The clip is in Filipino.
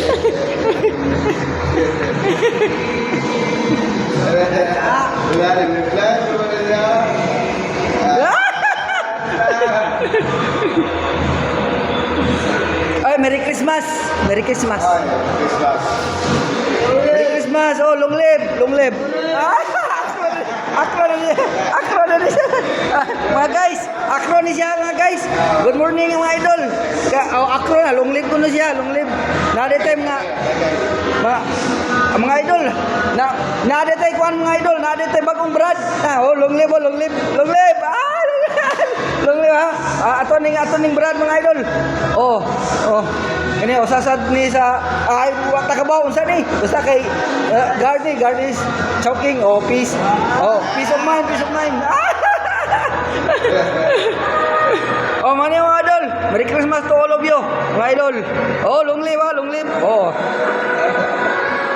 Ay, Merry Christmas! Merry Christmas! Merry Christmas! Merry Christmas! Oh, long live! Long live! Akro na niya! Akro! Mga guys! Akro na mga guys! Good morning mga idol! Oh, akro na! Long live ko na siya! Long live! Nade time nga. Ma, ah, mga idol. Na, nade tayo kuhan mga idol. Nade tayo bagong brad. Ah, oh, long live, oh, long live. Long live. Ah, long live. Long live ha. Ah, ato ning ato ning brad mga idol. Oh, oh. Ini usasad ni sa ay wa takabaw unsa ni? Basta kay uh, guard ni, guard is choking oh peace. Oh, peace of mind, peace of mind. oh, mani mga idol. Merry Christmas to all of you, mga idol. Oh, long live ha, long live.